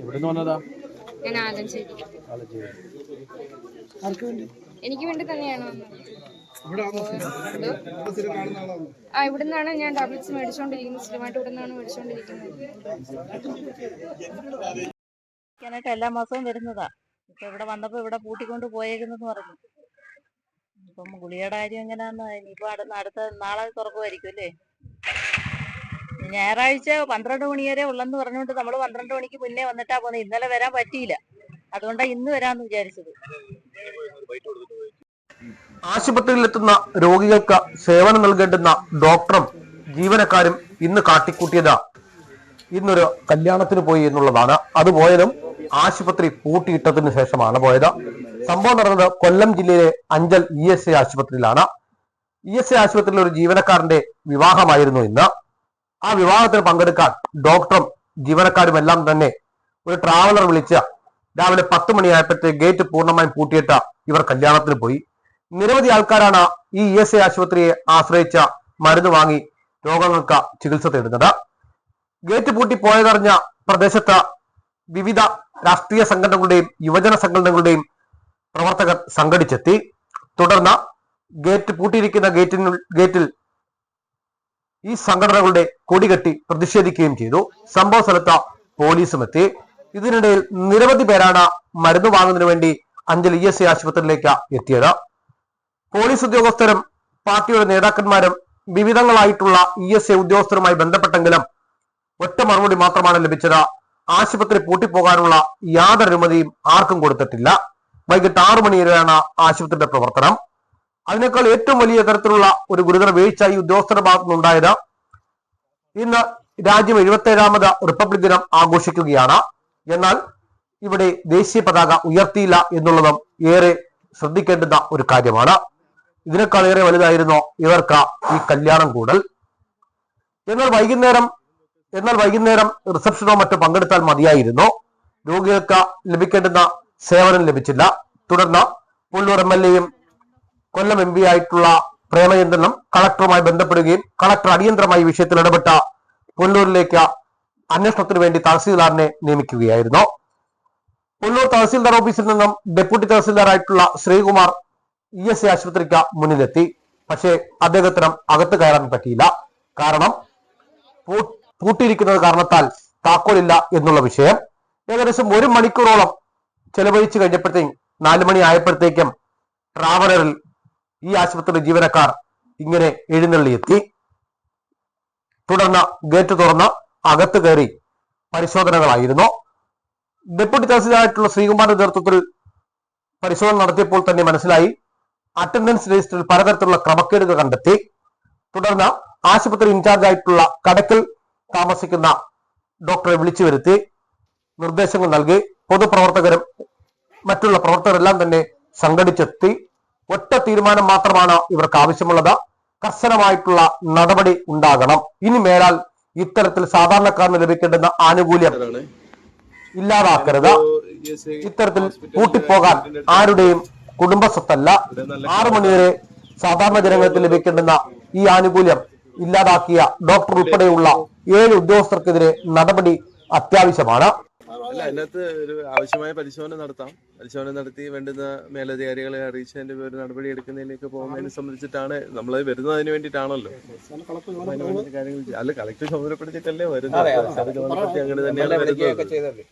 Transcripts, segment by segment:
എവിടുന്ന് വന്നതാ? ഞാൻ ആലഞ്ചേരി. ആർക്ക് വേണ്ടി? എനിക്ക് വേണ്ടി തന്നെയാണ് ആ ഇവിടുന്നാണ് ഞാൻ ടാബ്ലറ്റ്സ് മേടിച്ചോണ്ടിരിക്കുന്നത്. സ്ഥിരമായിട്ട് ഇവിടുന്നാണ് മേടിച്ചുകൊണ്ടിരിക്കുന്നത് ായിട്ട് എല്ലാ മാസവും വരുന്നതാ. ഇപ്പൊ ഇവിടെ വന്നപ്പോ ഇവിടെ പൂട്ടിക്കൊണ്ട് പോയേക്കുന്നെന്ന് പറഞ്ഞു. ഇപ്പം ഗുളികയുടെ കാര്യം എങ്ങനെയാന്ന് ഇനിയിപ്പോ അടുത്ത അടുത്ത നാളെ തുറക്കുമായിരിക്കും അല്ലേ? ഞായറാഴ്ച പന്ത്രണ്ട് മണി വരെ ഉള്ളെന്ന് പറഞ്ഞുകൊണ്ട് നമ്മൾ പന്ത്രണ്ട് മണിക്ക് മുന്നേ വന്നിട്ടാ പോകുന്നത് ഇന്നലെ വരാൻ പറ്റിയില്ല. അതുകൊണ്ടാണ് ഇന്ന് വരാന്ന് വിചാരിച്ചത്. ആശുപത്രിയിലെത്തുന്ന രോഗികൾക്ക് സേവനം നൽകേണ്ടുന്ന ഡോക്ടറും ജീവനക്കാരും ഇന്ന് കാട്ടിക്കൂട്ടിയതാ. ഇന്നൊരു കല്യാണത്തിന് പോയി എന്നുള്ളതാണ്. അത് പോയതും ആശുപത്രി പൂട്ടിയിട്ടതിനു ശേഷമാണ് പോയത്. സംഭവം നടന്നത് കൊല്ലം ജില്ലയിലെ അഞ്ചൽ ഇ എസ് എ ആശുപത്രിയിലാണ്. ഇ എസ് എ ആശുപത്രിയിലെ ഒരു ജീവനക്കാരന്റെ വിവാഹമായിരുന്നു ഇന്ന്. ആ വിവാഹത്തിന് പങ്കെടുക്കാൻ ഡോക്ടറും ജീവനക്കാരും എല്ലാം തന്നെ ഒരു ട്രാവലർ വിളിച്ച രാവിലെ പത്ത് മണിയായപ്പോഴത്തെ ഗേറ്റ് പൂർണമായും പൂട്ടിയിട്ട ഇവർ കല്യാണത്തിന് പോയി. നിരവധി ആൾക്കാരാണ് ഈ ഇ എസ് ഐ ആശുപത്രിയെ ആശ്രയിച്ച മരുന്ന് വാങ്ങി രോഗങ്ങൾക്ക് ചികിത്സ തേടുന്നത്. ഗേറ്റ് പൂട്ടി പോയതറിഞ്ഞ പ്രദേശത്ത് വിവിധ രാഷ്ട്രീയ സംഘടനകളുടെയും യുവജന സംഘടനകളുടെയും പ്രവർത്തകർ സംഘടിച്ചെത്തി. തുടർന്ന് ഗേറ്റ് പൂട്ടിയിരിക്കുന്ന ഗേറ്റിനു ഗേറ്റിൽ ഈ സംഘടനകളുടെ കൊടികെട്ടി പ്രതിഷേധിക്കുകയും ചെയ്തു. സംഭവ സ്ഥലത്ത് പോലീസും എത്തി. ഇതിനിടയിൽ നിരവധി പേരാണ് മരുന്ന് വാങ്ങുന്നതിന് വേണ്ടി അഞ്ചൽ ഇ എസ് സി ആശുപത്രിയിലേക്ക് എത്തിയത്. പോലീസ് ഉദ്യോഗസ്ഥരും പാർട്ടിയുടെ നേതാക്കന്മാരും വിവിധങ്ങളായിട്ടുള്ള ഇ എസ് എ ഉദ്യോഗസ്ഥരുമായി ബന്ധപ്പെട്ടെങ്കിലും ഒറ്റ മറുപടി മാത്രമാണ് ലഭിച്ചത്. ആശുപത്രി പൂട്ടിപ്പോകാനുള്ള യാതൊരു അനുമതിയും ആർക്കും കൊടുത്തിട്ടില്ല. വൈകിട്ട് ആറു മണി വരെയാണ് ആശുപത്രിയുടെ പ്രവർത്തനം. അതിനേക്കാൾ ഏറ്റവും വലിയ തരത്തിലുള്ള ഒരു ഗുരുതര വീഴ്ച ഈ ഉദ്യോഗസ്ഥരുടെ ഭാഗത്തുനിന്നുണ്ടായത് ഇന്ന് രാജ്യം എഴുപത്തേഴാമത് റിപ്പബ്ലിക് ദിനം ആഘോഷിക്കുകയാണ്. എന്നാൽ ഇവിടെ ദേശീയ പതാക ഉയർത്തിയില്ല എന്നുള്ളതും ഏറെ ശ്രദ്ധിക്കേണ്ടുന്ന ഒരു കാര്യമാണ്. ഇതിനേക്കാൾ ഏറെ വലുതായിരുന്നു ഇവർക്ക് ഈ കല്യാണം കൂടൽ. എന്നാൽ വൈകുന്നേരം എന്നാൽ വൈകുന്നേരം റിസപ്ഷനോ മറ്റോ പങ്കെടുത്താൽ മതിയായിരുന്നു. രോഗികൾക്ക് ലഭിക്കേണ്ടുന്ന സേവനം ലഭിച്ചില്ല. തുടർന്ന് പുല്ലൂർ എം എൽ എയും കൊല്ലം എം ആയിട്ടുള്ള പ്രേമചന്ദ്രനും കളക്ടറുമായി ബന്ധപ്പെടുകയും കളക്ടർ അടിയന്തരമായി വിഷയത്തിൽ ഇടപെട്ട പുല്ലൂരിലേക്ക് അന്വേഷണത്തിന് വേണ്ടി തഹസീൽദാറിനെ നിയമിക്കുകയായിരുന്നു. പുല്ലൂർ തഹസീൽദാർ ഓഫീസിൽ നിന്നും ഡെപ്യൂട്ടി തഹസീൽദാറായിട്ടുള്ള ശ്രീകുമാർ ഇ എസ് എ ആശുപത്രിക്ക് മുന്നിലെത്തി. പക്ഷേ അദ്ദേഹത്തിനും അകത്ത് കയറാൻ പറ്റിയില്ല. കാരണം പൂട്ടിയിരിക്കുന്നത് കാരണത്താൽ താക്കോലില്ല എന്നുള്ള വിഷയം. ഏകദേശം ഒരു മണിക്കൂറോളം ചെലവഴിച്ചു കഴിഞ്ഞപ്പോഴത്തേക്കും നാലു മണി ആയപ്പോഴത്തേക്കും ട്രാവലറിൽ ഈ ആശുപത്രി ജീവനക്കാർ ഇങ്ങനെ എഴുന്നള്ളിയെത്തി. തുടർന്ന് ഗേറ്റ് തുറന്ന് അകത്ത് കയറി പരിശോധനകളായിരുന്നു. ഡെപ്യൂട്ടി തഹസിലായിട്ടുള്ള ശ്രീകുമാറിന്റെ നേതൃത്വത്തിൽ പരിശോധന നടത്തിയപ്പോൾ തന്നെ മനസ്സിലായി. അറ്റൻഡൻസ് രജിസ്റ്ററിൽ പലതരത്തിലുള്ള ക്രമക്കേടുകൾ കണ്ടെത്തി. തുടർന്ന് ആശുപത്രി ഇൻചാർജ് ആയിട്ടുള്ള കടക്കൽ താമസിക്കുന്ന ഡോക്ടറെ വിളിച്ചു വരുത്തി നിർദ്ദേശങ്ങൾ നൽകി. പൊതുപ്രവർത്തകരും മറ്റുള്ള പ്രവർത്തകരെല്ലാം തന്നെ സംഘടിച്ചെത്തി. ഒറ്റ തീരുമാനം മാത്രമാണ് ഇവർക്ക് ആവശ്യമുള്ളത്. കർശനമായിട്ടുള്ള നടപടി ഉണ്ടാകണം. ഇനി മേലാൽ ഇത്തരത്തിൽ സാധാരണക്കാരന് ലഭിക്കേണ്ടുന്ന ആനുകൂല്യം ഇല്ലാതാക്കരുത്. ഇത്തരത്തിൽ കൂട്ടിപ്പോകാൻ ആരുടെയും കുടുംബസ്വത്തല്ല. ആറു മണിവരെ സാധാരണ ജനങ്ങൾക്ക് ലഭിക്കേണ്ടുന്ന ഈ ആനുകൂല്യം ഇല്ലാതാക്കിയ ഡോക്ടർ ഉൾപ്പെടെയുള്ള ഏഴ് ഉദ്യോഗസ്ഥർക്കെതിരെ നടപടി അത്യാവശ്യമാണ്. അല്ല അതിനകത്ത് ഒരു ആവശ്യമായ പരിശോധന നടത്താം. പരിശോധന നടത്തി വേണ്ടുന്ന മേലധികാരികളെ അറിയിച്ചതിന്റെ ഒരു നടപടി എടുക്കുന്നതിലേക്ക് പോകുന്നതിനെ സംബന്ധിച്ചിട്ടാണ് നമ്മൾ വരുന്നതിന് വേണ്ടിയിട്ടാണല്ലോ. അല്ല കളക്ടർ ചുമതലപ്പെടുത്തിയിട്ടല്ലേ വരുന്നത്. ചുമതലപ്പെടുത്തി അങ്ങനെ തന്നെയാണ് വരുന്നത്.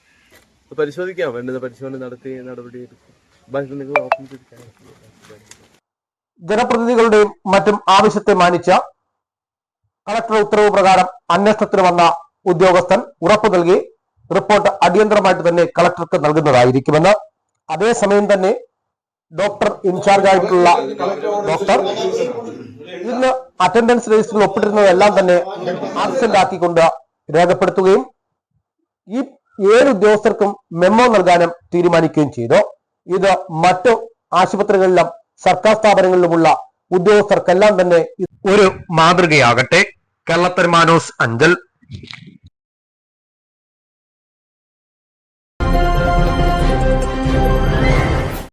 പരിശോധിക്കാം വേണ്ടുന്ന പരിശോധന നടത്തി നടപടി ജനപ്രതിനിധികളുടെയും മറ്റും ആവശ്യത്തെ മാനിച്ച കളക്ടർ ഉത്തരവ് പ്രകാരം അന്വേഷണത്തിന് വന്ന ഉദ്യോഗസ്ഥൻ ഉറപ്പു നൽകി റിപ്പോർട്ട് അടിയന്തരമായിട്ട് തന്നെ കളക്ടർക്ക് നൽകുന്നതായിരിക്കുമെന്ന്. അതേസമയം തന്നെ ഡോക്ടർ ഇൻചാർജ് ആയിട്ടുള്ള ഡോക്ടർ ഇന്ന് അറ്റൻഡൻസ് രജിസ്റ്ററിൽ ഒപ്പിട്ടിരുന്നതെല്ലാം തന്നെ ആബ്സെന്റ് ആക്കിക്കൊണ്ട് രേഖപ്പെടുത്തുകയും ഈ ഏഴ് ഉദ്യോഗസ്ഥർക്കും മെമ്മോ നൽകാനും തീരുമാനിക്കുകയും ചെയ്തു. ഇത് മറ്റു ആശുപത്രികളിലും സർക്കാർ സ്ഥാപനങ്ങളിലുമുള്ള ഉദ്യോഗസ്ഥർക്കെല്ലാം തന്നെ ഒരു മാതൃകയാകട്ടെ. കള്ളത്തരമാനോസ് അഞ്ചൽ. Thank you.